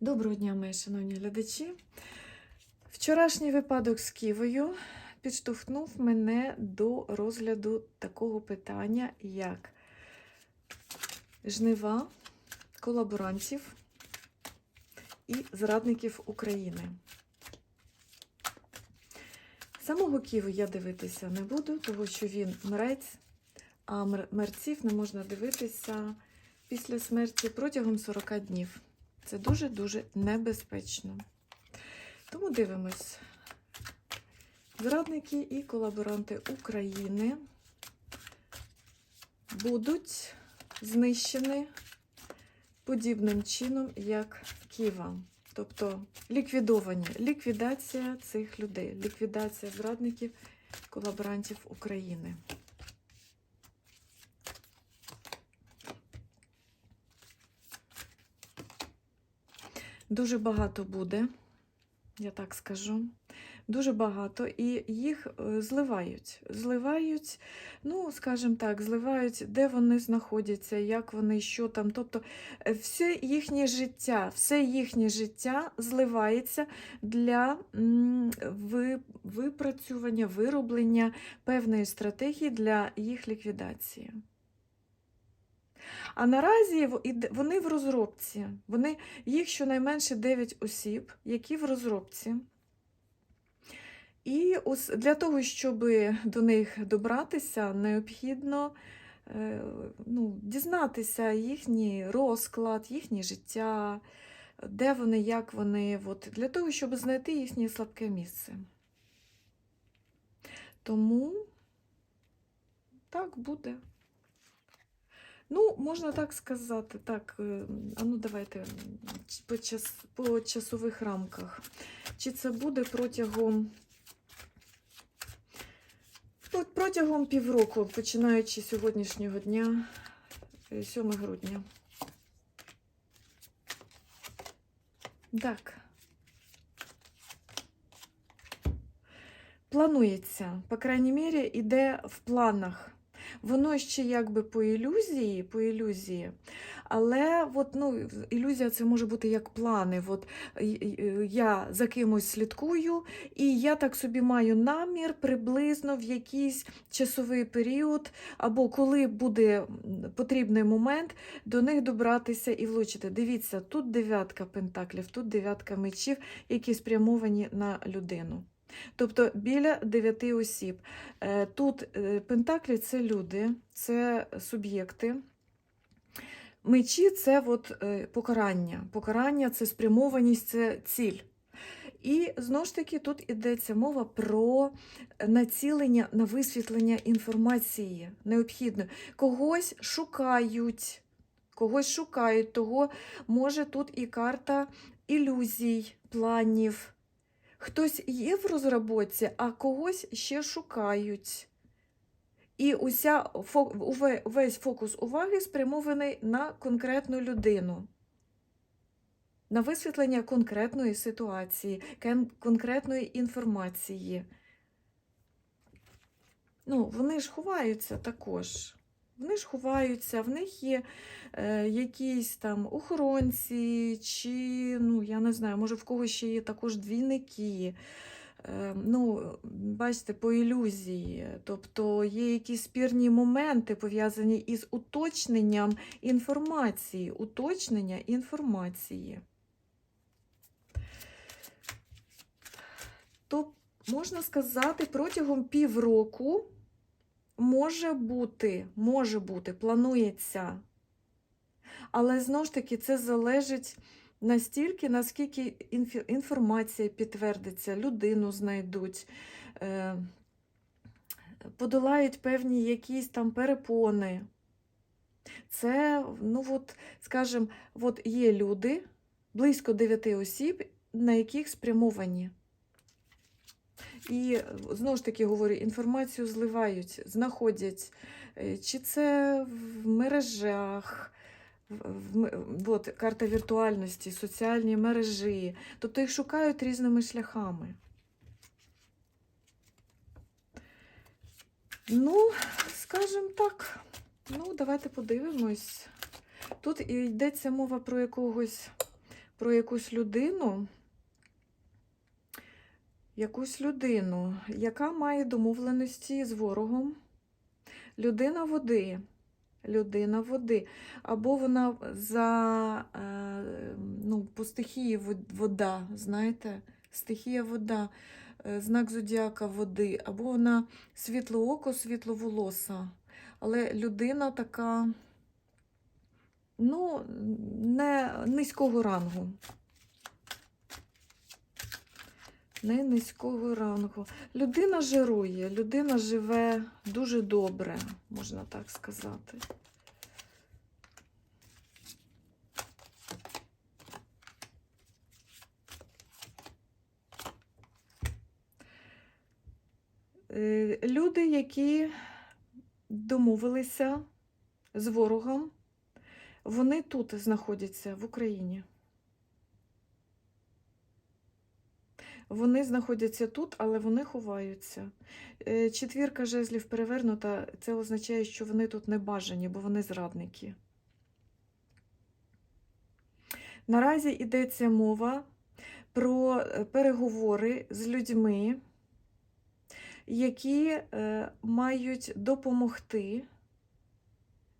Доброго дня, мої шановні глядачі. Вчорашній випадок з Ківою підштовхнув мене до розгляду такого питання, як жнива колаборантів і зрадників України. Самого Ківу я дивитися не буду, тому що він мрець, а мерців не можна дивитися після смерті протягом 40 днів. Це дуже-дуже небезпечно. Тому дивимось. Зрадники і колаборанти України будуть знищені подібним чином, як Ківа. Тобто ліквідовані. Ліквідація цих людей, ліквідація зрадників, колаборантів України. Дуже багато буде, я так скажу. Дуже багато, і їх е, зливають. Зливають, ну, скажімо так, зливають, де вони знаходяться, як вони, що там. Тобто е, все їхнє життя, все їхнє життя зливається для випрацювання, вироблення певної стратегії для їх ліквідації. А наразі вони в розробці. Вони, їх щонайменше 9 осіб, які в розробці. І для того, щоб до них добратися, необхідно е, ну, дізнатися їхній розклад, їхнє життя, де вони, як вони, от, для того, щоб знайти їхнє слабке місце. Тому так буде. Ну, можна так сказати, так, е, а ну давайте по, час, по часових рамках. Чи це буде протягом, по- протягом півроку, починаючи з сьогоднішнього дня, е, 7 грудня. Так. Планується, по крайній мірі, іде в планах. Воно ще якби по ілюзії, по ілюзії, але от, ну, ілюзія це може бути як плани. От, я за кимось слідкую, і я так собі маю намір приблизно в якийсь часовий період, або коли буде потрібний момент, до них добратися і влучити. Дивіться, тут дев'ятка пентаклів, тут дев'ятка мечів, які спрямовані на людину. Тобто біля дев'яти осіб. Е, Тут е, пентаклі це люди, це суб'єкти. Мечі це от, е, покарання. Покарання це спрямованість, це ціль. І знову ж таки тут йдеться мова про націлення на висвітлення інформації необхідної. Когось шукають, когось шукають, того може тут і карта ілюзій, планів. Хтось є в розробці, а когось ще шукають. І уся, весь фокус уваги спрямований на конкретну людину, на висвітлення конкретної ситуації, конкретної інформації. Ну, вони ж ховаються також. Вони ж ховаються, в них є е, якісь там охоронці, чи, ну, я не знаю, може в когось ще є також двійники. Е, ну, бачите, по ілюзії. Тобто є якісь спірні моменти пов'язані із уточненням інформації. Уточнення інформації. То можна сказати, протягом півроку може бути, може бути, планується. Але знову ж таки, це залежить настільки, наскільки інформація підтвердиться, людину знайдуть, е, подолають певні якісь там перепони. Це, ну от, скажімо, от є люди, близько 9 осіб, на яких спрямовані. І знову ж таки говорю, інформацію зливають, знаходять, е, чи це в мережах, в- от, карта віртуальності, соціальні мережі. Тобто їх шукають різними шляхами. Ну, скажімо так, ну, давайте подивимось. Тут йдеться мова про якогось про якусь людину, якусь людину, яка має домовленості з ворогом. Людина води. Людина води. Або вона за е, ну, по стихії вода, знаєте, стихія вода, е, знак зодіака води, або вона світлооко, світловолоса. Але людина така, ну, не низького рангу. Не низького рангу. Людина жирує, людина живе дуже добре, можна так сказати. Е, Люди, які домовилися з ворогом, вони тут знаходяться в Україні. Вони знаходяться тут, але вони ховаються. Е, Четвірка жезлів перевернута, це означає, що вони тут не бажані, бо вони зрадники. Наразі йдеться мова про е, переговори з людьми, які е, мають допомогти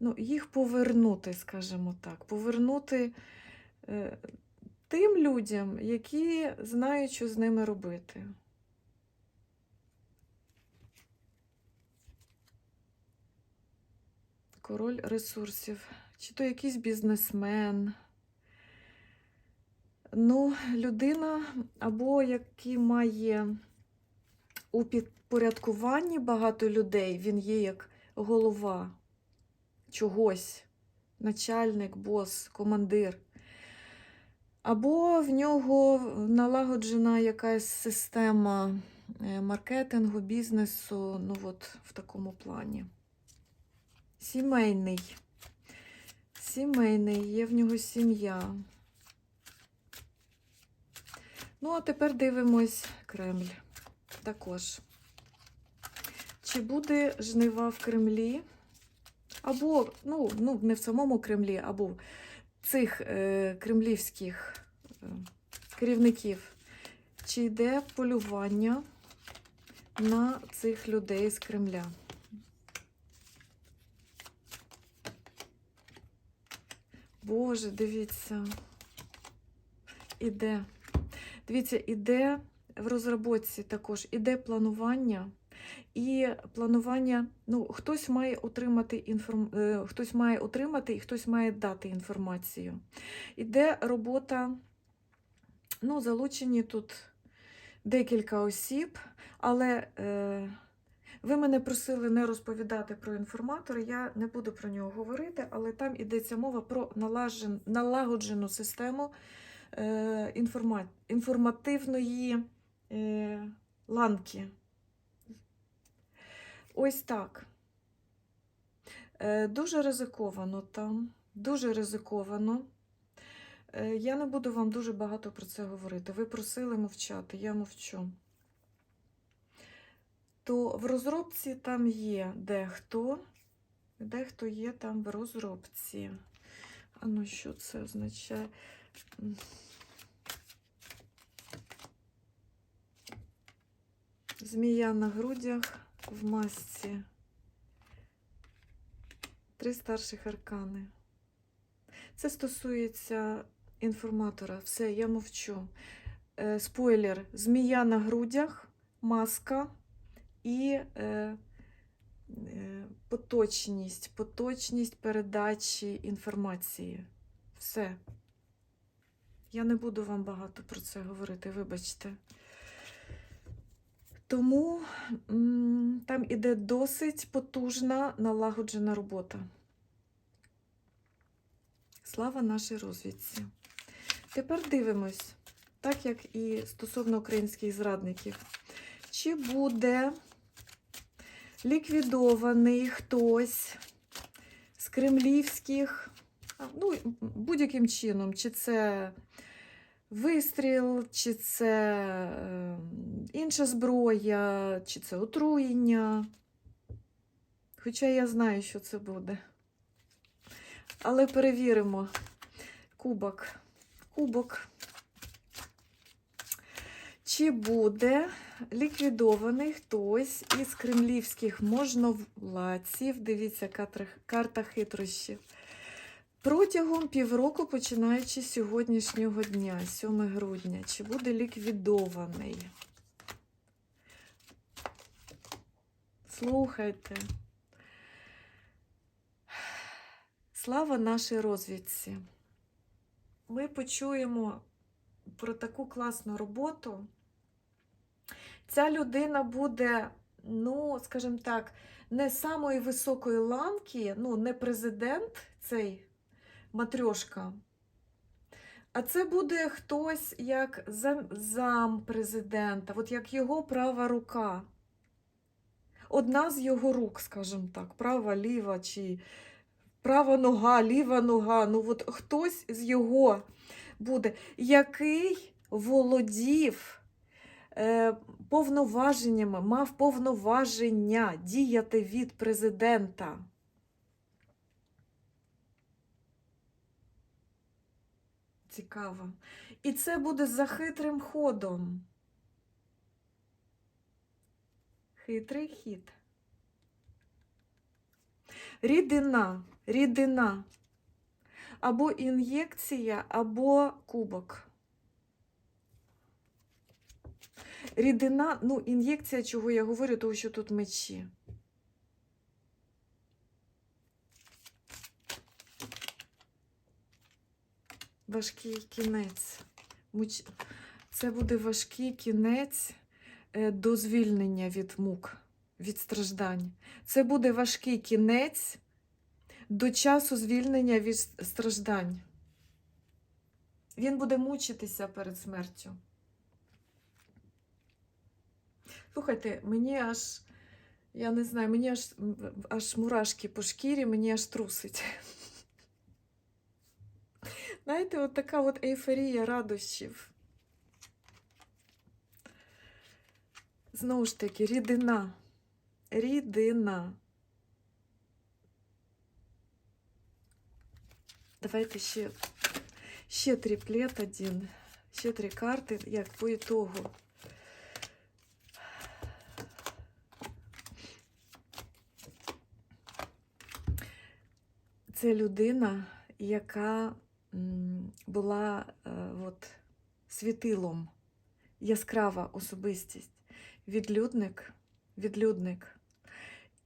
ну, їх повернути, скажімо так, повернути тим людям, які знають, що з ними робити. Король ресурсів. Чи то якийсь бізнесмен. Ну, людина, або який має у підпорядкуванні багато людей, він є як голова чогось, начальник, бос, командир. Або в нього налагоджена якась система е, маркетингу, бізнесу, ну от в такому плані. Сімейний. Сімейний, є в нього сім'я. Ну, а тепер дивимось Кремль також. Чи буде жнива в Кремлі? Або, ну, ну не в самому Кремлі, або цих е, кремлівських е, керівників, чи йде полювання на цих людей з Кремля? Боже, дивіться, іде. Дивіться, іде в розробці також, іде планування. І планування, ну, хтось має отримати інформ... е, хтось має отримати і хтось має дати інформацію. Іде робота, ну, залучені тут декілька осіб, але е, ви мене просили не розповідати про інформатора, я не буду про нього говорити, але там йдеться мова про налагоджену систему е, інформа... інформативної е, ланки. Ось так. Е, Дуже ризиковано там, дуже ризиковано. Е, Я не буду вам дуже багато про це говорити. Ви просили мовчати, я мовчу. То в розробці там є дехто, дехто є там в розробці. А ну що це означає? Змія на грудях в масці. Три старших аркани. Це стосується інформатора. Все, я мовчу. Е, спойлер: змія на грудях, маска і е, е, поточність, поточність передачі інформації. Все. Я не буду вам багато про це говорити, вибачте. Тому там іде досить потужна налагоджена робота. Слава нашій розвідці. Тепер дивимось, так як і стосовно українських зрадників, чи буде ліквідований хтось з кремлівських, ну, будь-яким чином, чи це вистріл, чи це е, інша зброя, чи це отруєння. Хоча я знаю, що це буде. Але перевіримо. Кубок. кубок. Чи буде ліквідований хтось із кремлівських можновладців? Дивіться, карта хитрощів. Протягом півроку, починаючи з сьогоднішнього дня, 7 грудня, чи буде ліквідований? Слухайте. Слава нашій розвідці. Ми почуємо про таку класну роботу. Ця людина буде, ну, скажімо так, не самої високої ланки, ну, не президент цей матрьошка, а це буде хтось як зам, зам президента, от як його права рука. Одна з його рук, скажімо так, права, ліва чи права нога, ліва нога. Ну, от хтось з його буде, який володів е, повноваженнями, мав повноваження діяти від президента. Цікаво. І це буде за хитрим ходом. Хитрий хід. Рідина, рідина. Або ін'єкція, або кубок. Рідина, ну, ін'єкція, чого я говорю, тому що тут мечі. Важкий кінець. Це буде важкий кінець е, до звільнення від мук, від страждань. Це буде важкий кінець до часу звільнення від страждань. Він буде мучитися перед смертю. Слухайте, мені аж, я не знаю, мені аж, аж мурашки по шкірі, мені аж трусить. Знаєте, от така от ейфорія радощів. Знову ж таки, рідина. Рідина. Давайте ще, ще триплет один. Ще три карти, як по ітогу. Це людина, яка була е, от, світилом, яскрава особистість, відлюдник, відлюдник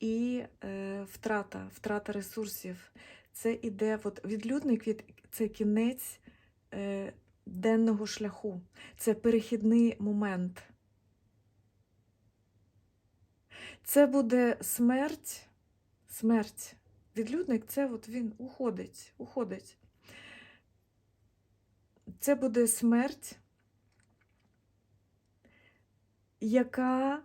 і е, втрата, втрата ресурсів. Це іде, от, відлюдник від, це кінець е, денного шляху, це перехідний момент. Це буде смерть, смерть. Відлюдник це от він уходить, уходить. Це буде смерть, яка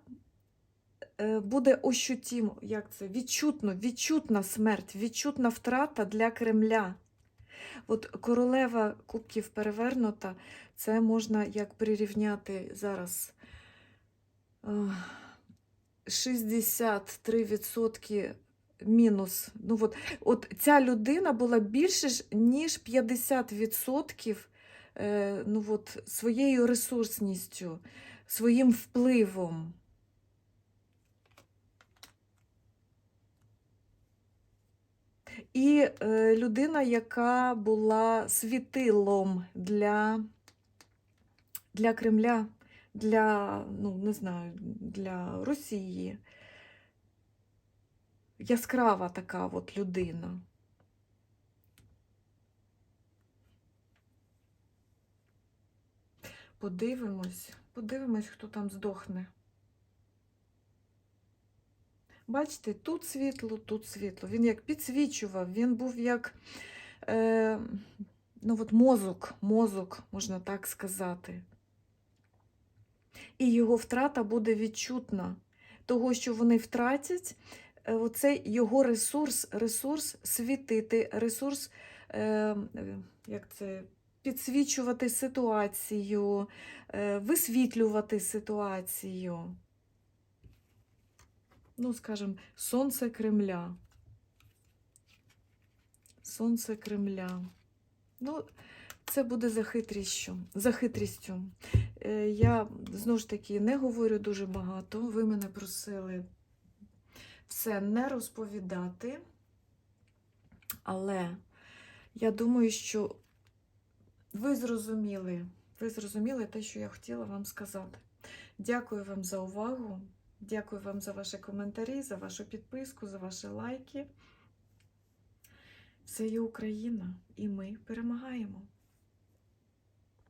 е, буде ощутимо, як це, відчутно, відчутна смерть, відчутна втрата для Кремля. От королева кубків перевернута, це можна як прирівняти зараз. е, 63% мінус. Ну, от, от ця людина була більше ніж 50% е, ну, от, своєю ресурсністю, своїм впливом. І е, людина, яка була світилом для, для Кремля, для, ну, не знаю, для Росії яскрава така от людина. Подивимось, подивимось, хто там здохне. Бачите, тут світло, тут світло. Він як підсвічував, він був як е, ну от мозок, мозок, можна так сказати. І його втрата буде відчутна. Того, що вони втратять, е, оцей його ресурс, ресурс світити, ресурс е, як це, підсвічувати ситуацію, е, висвітлювати ситуацію. Ну, скажімо, сонце Кремля. Сонце Кремля. Ну, це буде за хитрістю. За хитрістю. Е, Я знову ж таки не говорю дуже багато. Ви мене просили все не розповідати. Але я думаю, що ви зрозуміли, ви зрозуміли те, що я хотіла вам сказати. Дякую вам за увагу. Дякую вам за ваші коментарі, за вашу підписку, за ваші лайки. Це є Україна, і ми перемагаємо.